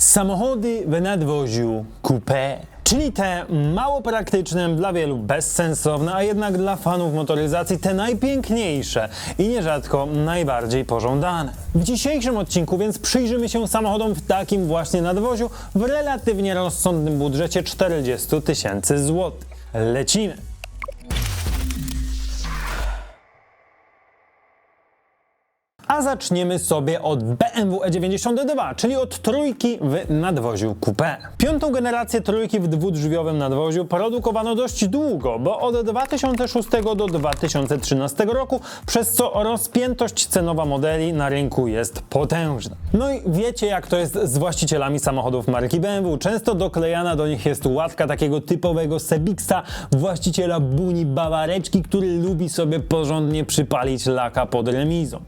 Samochody w nadwoziu coupé. Czyli te mało praktyczne, dla wielu bezsensowne, a jednak dla fanów motoryzacji te najpiękniejsze i nierzadko najbardziej pożądane. W dzisiejszym odcinku więc przyjrzymy się samochodom w takim właśnie nadwoziu w relatywnie rozsądnym budżecie 40 tysięcy złotych. Lecimy! Zaczniemy sobie od BMW E92, czyli od trójki w nadwoziu coupé. Piątą generację trójki w dwudrzwiowym nadwoziu produkowano dość długo, bo od 2006 do 2013 roku, przez co rozpiętość cenowa modeli na rynku jest potężna. No i wiecie jak to jest z właścicielami samochodów marki BMW. Często doklejana do nich jest łatka takiego typowego Sebixa, właściciela buni bawareczki, który lubi sobie porządnie przypalić laka pod remizą.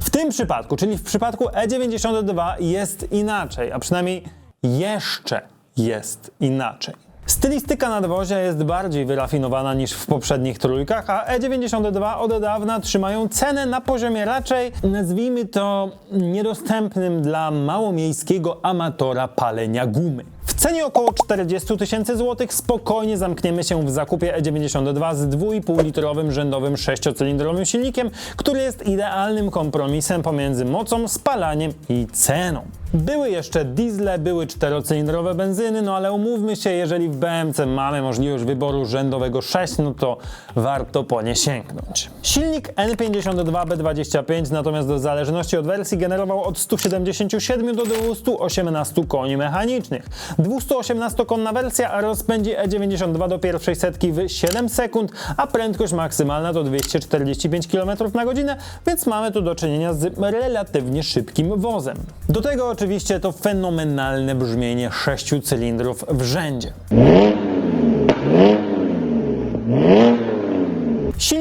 W tym przypadku, czyli w przypadku E92 jest inaczej, a przynajmniej jeszcze jest inaczej. Stylistyka nadwozia jest bardziej wyrafinowana niż w poprzednich trójkach, a E92 od dawna trzymają cenę na poziomie raczej, nazwijmy to, niedostępnym dla małomiejskiego amatora palenia gumy. W cenie około 40 tysięcy złotych spokojnie zamkniemy się w zakupie E92 z 2,5-litrowym rzędowym sześciocylindrowym silnikiem, który jest idealnym kompromisem pomiędzy mocą, spalaniem i ceną. Były jeszcze diesle, były czterocylindrowe benzyny, no ale umówmy się, jeżeli w BMC mamy możliwość wyboru rzędowego 6, no to warto po nie sięgnąć. Silnik N52B25 natomiast do zależności od wersji generował od 177 do 218 koni mechanicznych. 218-konna wersja rozpędzi E92 do pierwszej setki w 7 sekund, a prędkość maksymalna to 245 km na godzinę, więc mamy tu do czynienia z relatywnie szybkim wozem. Do tego oczywiście to fenomenalne brzmienie 6 cylindrów w rzędzie.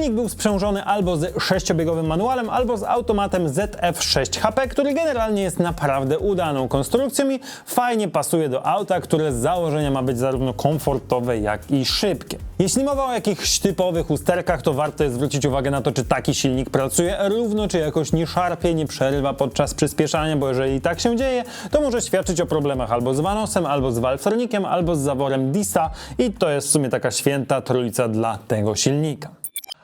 Silnik był sprzężony albo z sześciobiegowym manualem, albo z automatem ZF6 HP, który generalnie jest naprawdę udaną konstrukcją i fajnie pasuje do auta, które z założenia ma być zarówno komfortowe, jak i szybkie. Jeśli mowa o jakichś typowych usterkach, to warto jest zwrócić uwagę na to, czy taki silnik pracuje równo, czy jakoś nie szarpie, nie przerywa podczas przyspieszania, bo jeżeli tak się dzieje, to może świadczyć o problemach albo z vanosem, albo z valvesornikiem, albo z zaworem DISA i to jest w sumie taka święta trójca dla tego silnika.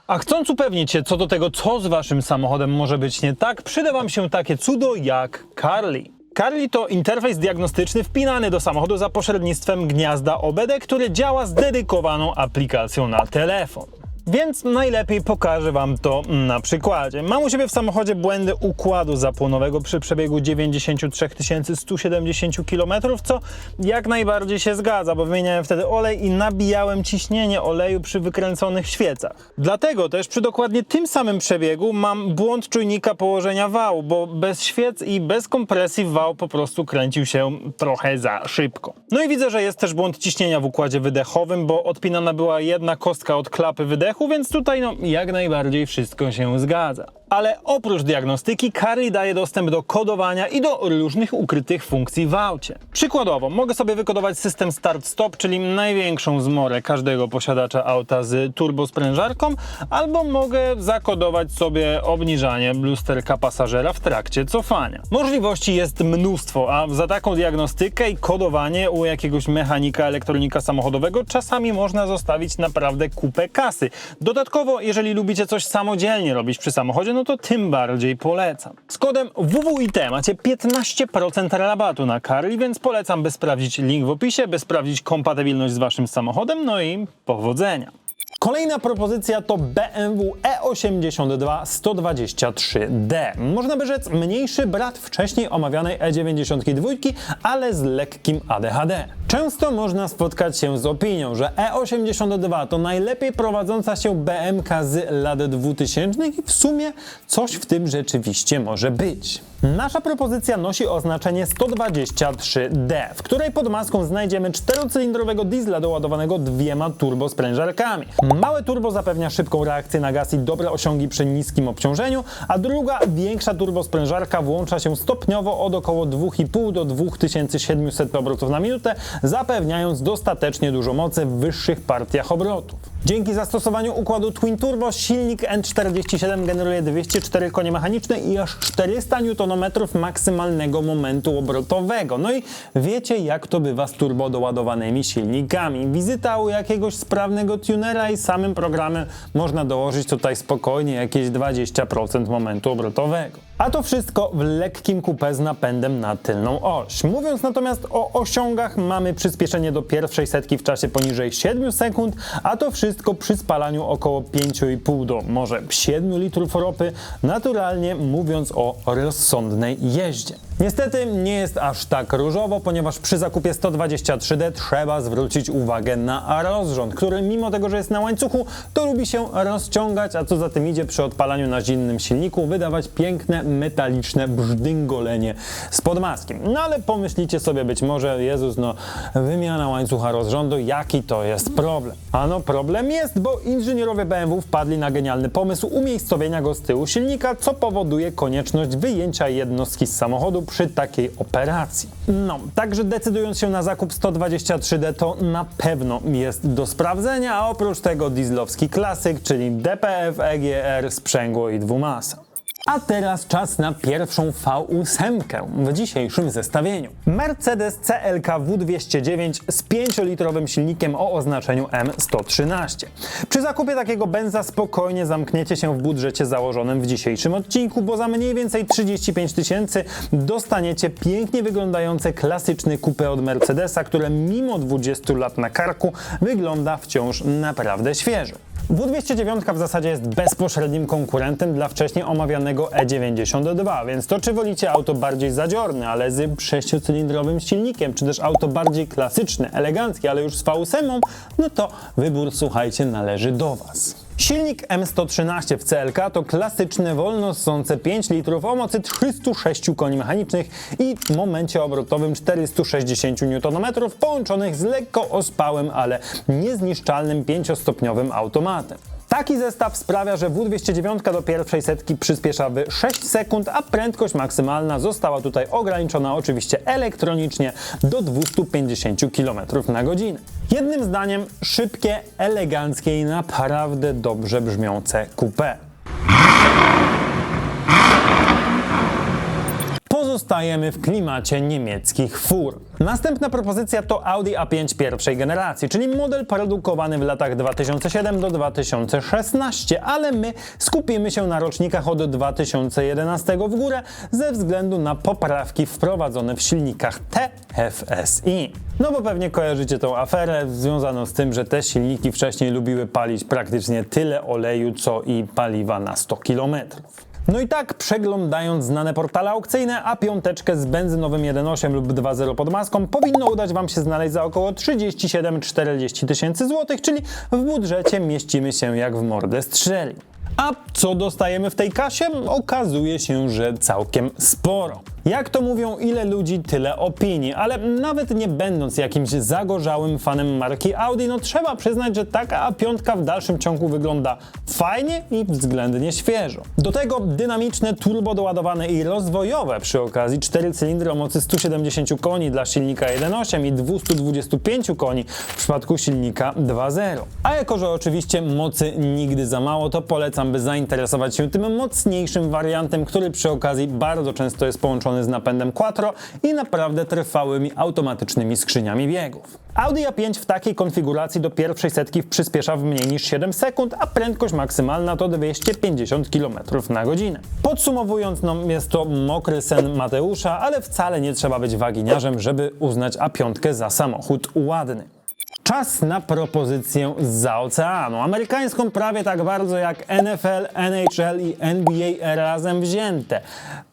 A chcąc upewnić się co do tego, co z waszym samochodem może być nie tak, przyda wam się takie cudo jak Carly. Carly to interfejs diagnostyczny wpinany do samochodu za pośrednictwem gniazda OBD, który działa z dedykowaną aplikacją na telefon. Więc najlepiej pokażę Wam to na przykładzie. Mam u siebie w samochodzie błędy układu zapłonowego przy przebiegu 93 170 km, co jak najbardziej się zgadza, bo wymieniałem wtedy olej i nabijałem ciśnienie oleju przy wykręconych świecach. Dlatego też przy dokładnie tym samym przebiegu mam błąd czujnika położenia wału, bo bez świec i bez kompresji wał po prostu kręcił się trochę za szybko. No i widzę, że jest też błąd ciśnienia w układzie wydechowym, bo odpinana była jedna kostka od klapy wydechu, więc tutaj no jak najbardziej wszystko się zgadza. Ale oprócz diagnostyki, Carly daje dostęp do kodowania i do różnych ukrytych funkcji w aucie. Przykładowo, mogę sobie wykodować system start-stop, czyli największą zmorę każdego posiadacza auta z turbosprężarką, albo mogę zakodować sobie obniżanie lusterka pasażera w trakcie cofania. Możliwości jest mnóstwo, a za taką diagnostykę i kodowanie u jakiegoś mechanika, elektronika samochodowego czasami można zostawić naprawdę kupę kasy. Dodatkowo, jeżeli lubicie coś samodzielnie robić przy samochodzie, no to tym bardziej polecam. Z kodem WWIT macie 15% rabatu na Carly, więc polecam, by sprawdzić link w opisie, by sprawdzić kompatybilność z waszym samochodem, no i powodzenia. Kolejna propozycja to BMW E82 123D. Można by rzec mniejszy brat wcześniej omawianej E92, ale z lekkim ADHD. Często można spotkać się z opinią, że E82 to najlepiej prowadząca się BMK z lat 2000 i w sumie coś w tym rzeczywiście może być. Nasza propozycja nosi oznaczenie 123D, w której pod maską znajdziemy czterocylindrowego diesla doładowanego dwiema turbosprężarkami. Małe turbo zapewnia szybką reakcję na gaz i dobre osiągi przy niskim obciążeniu, a druga, większa turbosprężarka włącza się stopniowo od około 2,5 do 2700 obrotów na minutę, zapewniając dostatecznie dużo mocy w wyższych partiach obrotów. Dzięki zastosowaniu układu Twin Turbo silnik N47 generuje 204 konie mechaniczne i aż 400 Nm maksymalnego momentu obrotowego. No i wiecie jak to bywa z turbo doładowanymi silnikami. Wizyta u jakiegoś sprawnego tunera i samym programem można dołożyć tutaj spokojnie jakieś 20% momentu obrotowego. A to wszystko w lekkim kupę z napędem na tylną oś. Mówiąc natomiast o osiągach, mamy przyspieszenie do pierwszej setki w czasie poniżej 7 sekund, a to wszystko przy spalaniu około 5,5 do może 7 litrów ropy, naturalnie mówiąc o rozsądnej jeździe. Niestety nie jest aż tak różowo, ponieważ przy zakupie 123D trzeba zwrócić uwagę na rozrząd, który mimo tego, że jest na łańcuchu, to lubi się rozciągać, a co za tym idzie przy odpalaniu na zimnym silniku, wydawać piękne, metaliczne brzdęgolenie spod maski. No ale pomyślicie sobie być może, Jezus, no wymiana łańcucha rozrządu, jaki to jest problem? Ano problem jest, bo inżynierowie BMW wpadli na genialny pomysł umiejscowienia go z tyłu silnika, co powoduje konieczność wyjęcia jednostki z samochodu przy takiej operacji. No, także decydując się na zakup 123D to na pewno jest do sprawdzenia, a oprócz tego dieslowski klasyk, czyli DPF, EGR, sprzęgło i dwumasa. A teraz czas na pierwszą V8 w dzisiejszym zestawieniu. Mercedes CLK W209 z 5-litrowym silnikiem o oznaczeniu M113. Przy zakupie takiego benza spokojnie zamkniecie się w budżecie założonym w dzisiejszym odcinku, bo za mniej więcej 35 tysięcy dostaniecie pięknie wyglądające klasyczny kupę od Mercedesa, które mimo 20 lat na karku wygląda wciąż naprawdę świeżo. W209 w zasadzie jest bezpośrednim konkurentem dla wcześniej omawianego E92, więc to czy wolicie auto bardziej zadziorne, ale z sześciocylindrowym silnikiem, czy też auto bardziej klasyczne, eleganckie, ale już z V8, no to wybór, słuchajcie, należy do Was. Silnik M113 w CLK to klasyczne, wolno ssące 5 litrów o mocy 306 koni mechanicznych i momencie obrotowym 460 Nm połączonych z lekko ospałym, ale niezniszczalnym 5-stopniowym automatem. Taki zestaw sprawia, że W209 do pierwszej setki przyspiesza w 6 sekund, a prędkość maksymalna została tutaj ograniczona oczywiście elektronicznie do 250 km na godzinę. Jednym zdaniem szybkie, eleganckie i naprawdę dobrze brzmiące coupé. Pozostajemy w klimacie niemieckich fur. Następna propozycja to Audi A5 pierwszej generacji, czyli model produkowany w latach 2007 do 2016, ale my skupimy się na rocznikach od 2011 w górę ze względu na poprawki wprowadzone w silnikach TFSI. No bo pewnie kojarzycie tą aferę związaną z tym, że te silniki wcześniej lubiły palić praktycznie tyle oleju, co i paliwa na 100 kilometrów. No i tak, przeglądając znane portale aukcyjne, a piąteczkę z benzynowym 1.8 lub 2.0 pod maską powinno udać Wam się znaleźć za około 37-40 tysięcy złotych, czyli w budżecie mieścimy się jak w mordę strzeli. A co dostajemy w tej kasie? Okazuje się, że całkiem sporo. Jak to mówią, ile ludzi, tyle opinii, ale nawet nie będąc jakimś zagorzałym fanem marki Audi, no trzeba przyznać, że taka A5 w dalszym ciągu wygląda fajnie i względnie świeżo. Do tego dynamiczne, turbo doładowane i rozwojowe przy okazji 4 cylindry o mocy 170 koni dla silnika 1.8 i 225 koni w przypadku silnika 2.0. A jako, że oczywiście mocy nigdy za mało, to polecam, by zainteresować się tym mocniejszym wariantem, który przy okazji bardzo często jest połączony z napędem quattro i naprawdę trwałymi automatycznymi skrzyniami biegów. Audi A5 w takiej konfiguracji do pierwszej setki przyspiesza w mniej niż 7 sekund, a prędkość maksymalna to 250 km na godzinę. Podsumowując, no jest to mokry sen Mateusza, ale wcale nie trzeba być waginiarzem, żeby uznać A5 za samochód ładny. Czas na propozycję za oceanu. Amerykańską prawie tak bardzo jak NFL, NHL i NBA razem wzięte.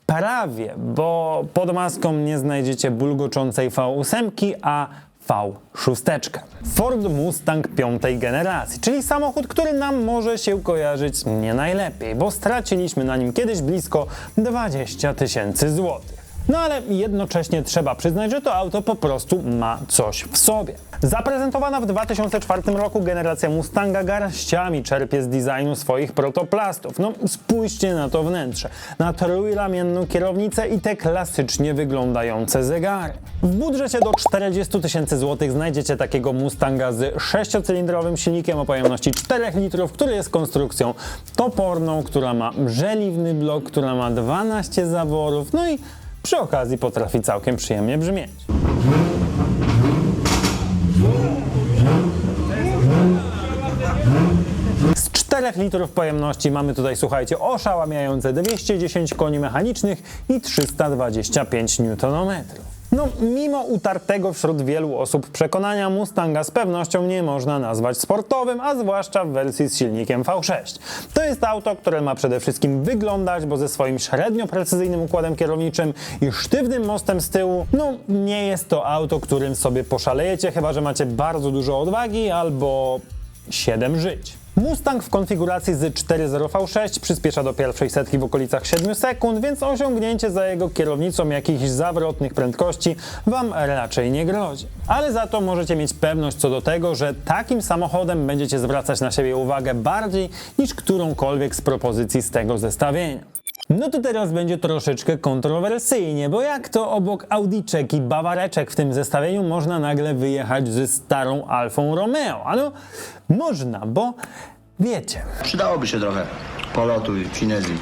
Prawie, bo pod maską nie znajdziecie bulgoczącej V8, a V6. Ford Mustang piątej generacji, czyli samochód, który nam może się kojarzyć nie najlepiej, bo straciliśmy na nim kiedyś blisko 20 tysięcy złotych. No ale jednocześnie trzeba przyznać, że to auto po prostu ma coś w sobie. Zaprezentowana w 2004 roku generacja Mustanga garściami czerpie z designu swoich protoplastów. No spójrzcie na to wnętrze, na trójramienną kierownicę i te klasycznie wyglądające zegary. W budżecie do 40 tysięcy złotych znajdziecie takiego Mustanga z sześciocylindrowym silnikiem o pojemności 4 litrów, który jest konstrukcją toporną, która ma żeliwny blok, która ma 12 zaworów, no i przy okazji potrafi całkiem przyjemnie brzmieć. Z 4 litrów pojemności mamy tutaj, słuchajcie, oszałamiające 210 koni mechanicznych i 325 Nm. No, mimo utartego wśród wielu osób przekonania Mustanga z pewnością nie można nazwać sportowym, a zwłaszcza w wersji z silnikiem V6. To jest auto, które ma przede wszystkim wyglądać, bo ze swoim średnio precyzyjnym układem kierowniczym i sztywnym mostem z tyłu, no nie jest to auto, którym sobie poszalejecie, chyba że macie bardzo dużo odwagi albo 7 żyć. Mustang w konfiguracji z 4.0 V6 przyspiesza do pierwszej setki w okolicach 7 sekund, więc osiągnięcie za jego kierownicą jakichś zawrotnych prędkości Wam raczej nie grozi. Ale za to możecie mieć pewność co do tego, że takim samochodem będziecie zwracać na siebie uwagę bardziej niż którąkolwiek z propozycji z tego zestawienia. No to teraz będzie troszeczkę kontrowersyjnie, bo jak to obok Audiczek i Bawareczek w tym zestawieniu można nagle wyjechać ze starą Alfą Romeo? Ano, można, bo wiecie. Przydałoby się trochę polotu i finezji.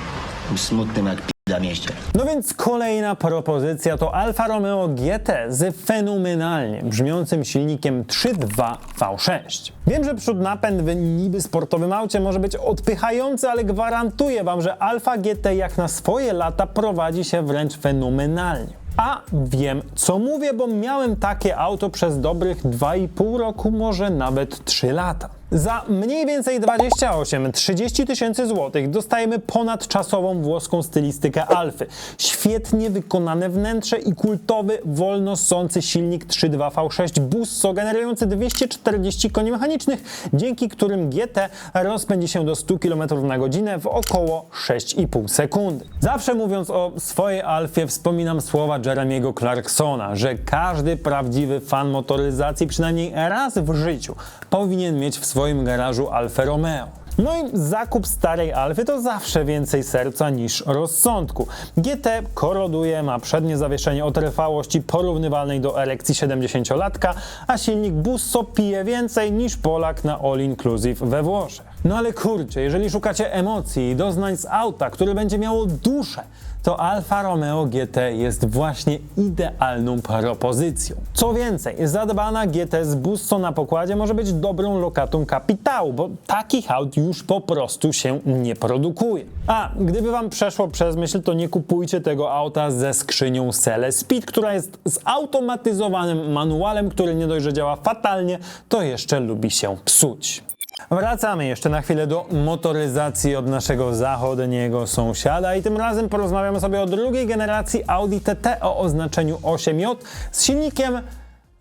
Smutnym jak mieście. No więc kolejna propozycja to Alfa Romeo GT z fenomenalnie brzmiącym silnikiem 3.2 V6. Wiem, że przód napęd w niby sportowym aucie może być odpychający, ale gwarantuję Wam, że Alfa GT jak na swoje lata prowadzi się wręcz fenomenalnie. A wiem, co mówię, bo miałem takie auto przez dobrych 2,5 roku, może nawet 3 lata. Za mniej więcej 28-30 tysięcy złotych dostajemy ponadczasową włoską stylistykę Alfy. Świetnie wykonane wnętrze i kultowy, wolno ssący silnik 3.2 V6 Busso generujący 240 koni mechanicznych, dzięki którym GT rozpędzi się do 100 km na godzinę w około 6,5 sekundy. Zawsze mówiąc o swojej Alfie wspominam słowa Jeremiego Clarksona, że każdy prawdziwy fan motoryzacji przynajmniej raz w życiu powinien mieć w garażu Alfa Romeo. No i zakup starej Alfy to zawsze więcej serca niż rozsądku. GT koroduje, ma przednie zawieszenie o trwałości porównywalnej do erekcji 70-latka, a silnik Busso pije więcej niż Polak na All Inclusive we Włoszech. No ale kurczę, jeżeli szukacie emocji i doznań z auta, które będzie miało duszę, to Alfa Romeo GT jest właśnie idealną propozycją. Co więcej, zadbana GT z Busso na pokładzie może być dobrą lokatą kapitału, bo takich aut już po prostu się nie produkuje. A gdyby wam przeszło przez myśl, to nie kupujcie tego auta ze skrzynią Cele Speed, która jest zautomatyzowanym manualem, który nie dość, że działa fatalnie, to jeszcze lubi się psuć. Wracamy jeszcze na chwilę do motoryzacji od naszego zachodniego sąsiada i tym razem porozmawiamy sobie o drugiej generacji Audi TT o oznaczeniu 8J z silnikiem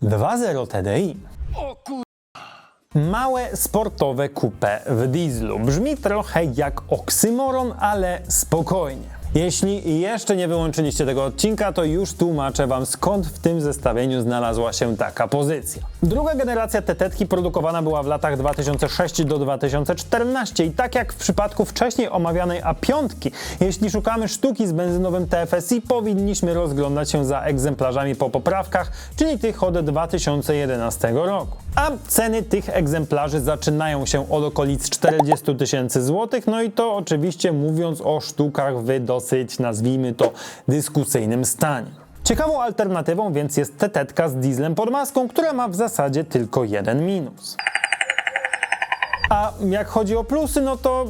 2.0 TDI. Małe sportowe coupe w dieslu. Brzmi trochę jak oksymoron, ale spokojnie. Jeśli jeszcze nie wyłączyliście tego odcinka, to już tłumaczę Wam skąd w tym zestawieniu znalazła się taka pozycja. Druga generacja Tetetki produkowana była w latach 2006 do 2014 i tak jak w przypadku wcześniej omawianej A5, jeśli szukamy sztuki z benzynowym TFSI, powinniśmy rozglądać się za egzemplarzami po poprawkach, czyli tych od 2011 roku. A ceny tych egzemplarzy zaczynają się od okolic 40 tysięcy złotych, no i to oczywiście mówiąc o sztukach w dosyć, nazwijmy to, dyskusyjnym stanie. Ciekawą alternatywą więc jest tetetka z dieslem pod maską, która ma w zasadzie tylko jeden minus. A jak chodzi o plusy, no to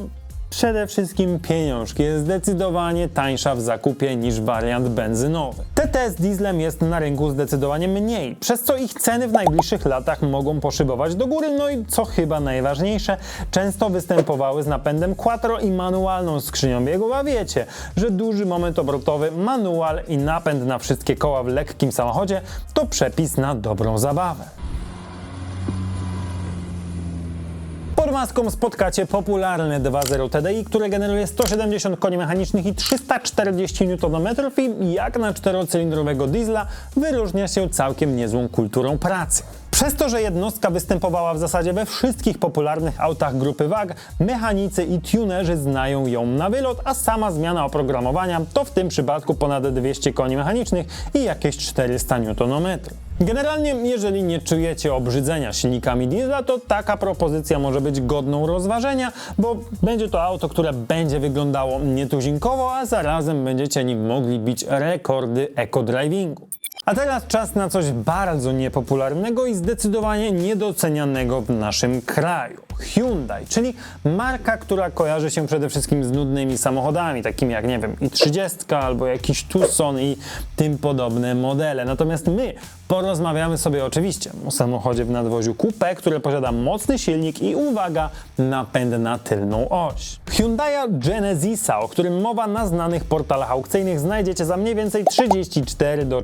przede wszystkim pieniążki jest zdecydowanie tańsza w zakupie niż wariant benzynowy. TT z dieslem jest na rynku zdecydowanie mniej, przez co ich ceny w najbliższych latach mogą poszybować do góry, no i co chyba najważniejsze, często występowały z napędem quattro i manualną skrzynią biegów, a wiecie, że duży moment obrotowy, manual i napęd na wszystkie koła w lekkim samochodzie to przepis na dobrą zabawę. Pod maską spotkacie popularne 2.0 TDI, które generuje 170 koni mechanicznych i 340 Nm i jak na czterocylindrowego diesla wyróżnia się całkiem niezłą kulturą pracy. Przez to, że jednostka występowała w zasadzie we wszystkich popularnych autach grupy WAG, mechanicy i tunerzy znają ją na wylot, a sama zmiana oprogramowania to w tym przypadku ponad 200 koni mechanicznych i jakieś 400 Nm. Generalnie, jeżeli nie czujecie obrzydzenia silnikami diesla, to taka propozycja może być godną rozważenia, bo będzie to auto, które będzie wyglądało nietuzinkowo, a zarazem będziecie nim mogli bić rekordy eco-drivingu. A teraz czas na coś bardzo niepopularnego i zdecydowanie niedocenianego w naszym kraju. Hyundai, czyli marka, która kojarzy się przede wszystkim z nudnymi samochodami, takimi jak, nie wiem, i30 albo jakiś Tucson i tym podobne modele. Natomiast my porozmawiamy sobie oczywiście o samochodzie w nadwoziu coupé, które posiada mocny silnik i uwaga, napęd na tylną oś. Hyundai Genesisa, o którym mowa na znanych portalach aukcyjnych, znajdziecie za mniej więcej 34 do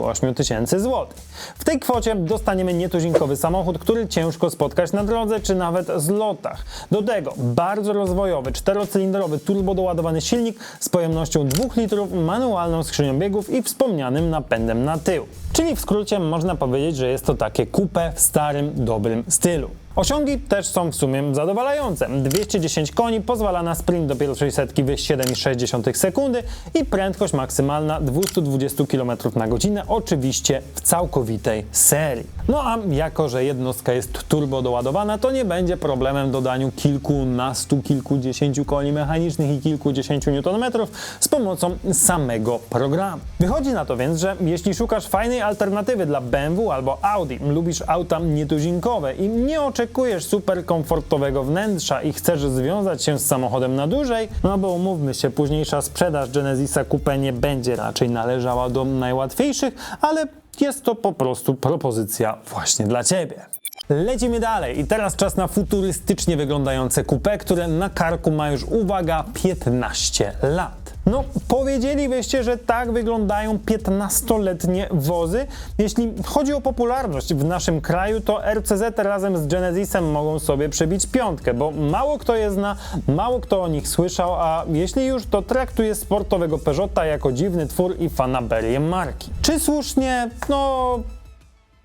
38 tysięcy złotych. W tej kwocie dostaniemy nietuzinkowy samochód, który ciężko spotkać na drodze czy nawet zlotach. Do tego bardzo rozwojowy, czterocylindrowy, turbodoładowany silnik z pojemnością 2 litrów, manualną skrzynią biegów i wspomnianym napędem na tył. Czyli w skrócie można powiedzieć, że jest to takie coupe w starym, dobrym stylu. Osiągi też są w sumie zadowalające. 210 koni pozwala na sprint do pierwszej setki w 7,6 sekundy i prędkość maksymalna 220 km na godzinę, oczywiście w całkowitej serii. No a jako, że jednostka jest turbo doładowana, to nie będzie problemem dodaniu kilkunastu, kilkudziesięciu koni mechanicznych i kilkudziesięciu newtonmetrów z pomocą samego programu. Wychodzi na to więc, że jeśli szukasz fajnej alternatywy dla BMW albo Audi, lubisz auta nietuzinkowe i nie oczekujesz super komfortowego wnętrza i chcesz związać się z samochodem na dłużej, no bo umówmy się, późniejsza sprzedaż Genesisa Coupe nie będzie raczej należała do najłatwiejszych, ale jest to po prostu propozycja właśnie dla Ciebie. Lecimy dalej i teraz czas na futurystycznie wyglądające coupe, które na karku ma już, uwaga, 15 lat. No, powiedzielibyście, że tak wyglądają 15-letnie wozy. Jeśli chodzi o popularność w naszym kraju, to RCZ razem z Genesisem mogą sobie przebić piątkę, bo mało kto je zna, mało kto o nich słyszał, a jeśli już, to traktuje sportowego Peugeota jako dziwny twór i fanaberię marki. Czy słusznie? No,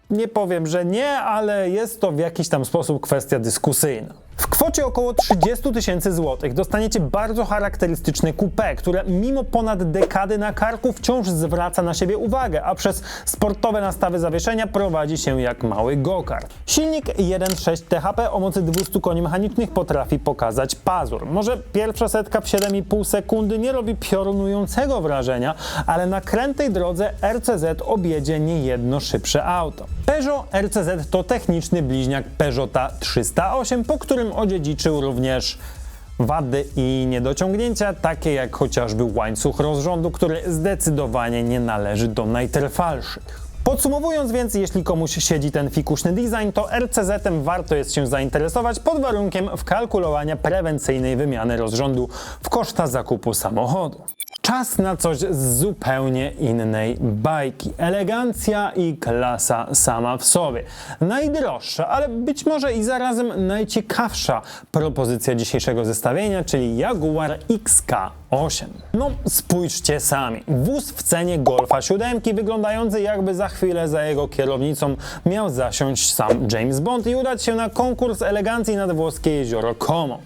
nie powiem, że nie, ale jest to w jakiś tam sposób kwestia dyskusyjna. W kwocie około 30 tysięcy złotych dostaniecie bardzo charakterystyczne coupé, które mimo ponad dekady na karku wciąż zwraca na siebie uwagę, a przez sportowe nastawy zawieszenia prowadzi się jak mały go-kart. Silnik 1.6 THP o mocy 200 koni mechanicznych potrafi pokazać pazur. Może pierwsza setka w 7,5 sekundy nie robi piorunującego wrażenia, ale na krętej drodze RCZ objedzie niejedno szybsze auto. Peugeot RCZ to techniczny bliźniak Peugeota 308, po którym odziedziczył również wady i niedociągnięcia, takie jak chociażby łańcuch rozrządu, który zdecydowanie nie należy do najtrwalszych. Podsumowując więc, jeśli komuś siedzi ten fikuszny design, to RCZ-em warto jest się zainteresować pod warunkiem wkalkulowania prewencyjnej wymiany rozrządu w koszta zakupu samochodu. Czas na coś z zupełnie innej bajki. Elegancja i klasa sama w sobie. Najdroższa, ale być może i zarazem najciekawsza propozycja dzisiejszego zestawienia, czyli Jaguar XK8. No, spójrzcie sami. Wóz w cenie Golfa 7, wyglądający jakby za chwilę za jego kierownicą miał zasiąść sam James Bond i udać się na konkurs elegancji nad włoskie jezioro Como.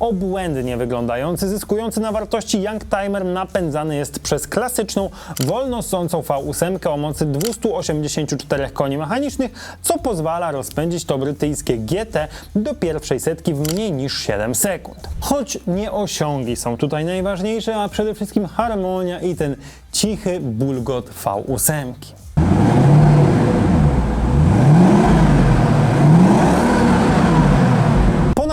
Obłędnie wyglądający, zyskujący na wartości Youngtimer napędzany jest przez klasyczną, wolnosącą V8 o mocy 284 koni mechanicznych, co pozwala rozpędzić to brytyjskie GT do pierwszej setki w mniej niż 7 sekund. Choć nie osiągi są tutaj najważniejsze, a przede wszystkim harmonia i ten cichy bulgot V8.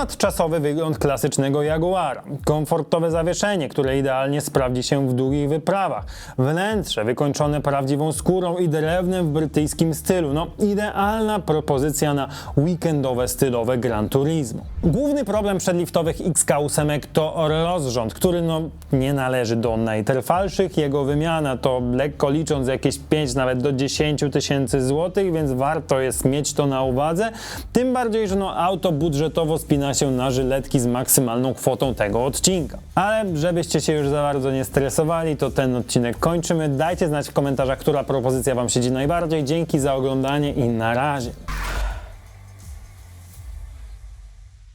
Ponadczasowy wygląd klasycznego Jaguara, komfortowe zawieszenie, które idealnie sprawdzi się w długich wyprawach, wnętrze wykończone prawdziwą skórą i drewnem w brytyjskim stylu. No, idealna propozycja na weekendowe stylowe Gran Turismo. Główny problem przedliftowych XK8 to rozrząd, który no, nie należy do najtrwalszych. Jego wymiana to lekko licząc jakieś 5 nawet do 10 tysięcy złotych, więc warto jest mieć to na uwadze. Tym bardziej, że no, auto budżetowo spina się na żyletki z maksymalną kwotą tego odcinka. Ale żebyście się już za bardzo nie stresowali, to ten odcinek kończymy. Dajcie znać w komentarzach, która propozycja Wam siedzi najbardziej. Dzięki za oglądanie i na razie.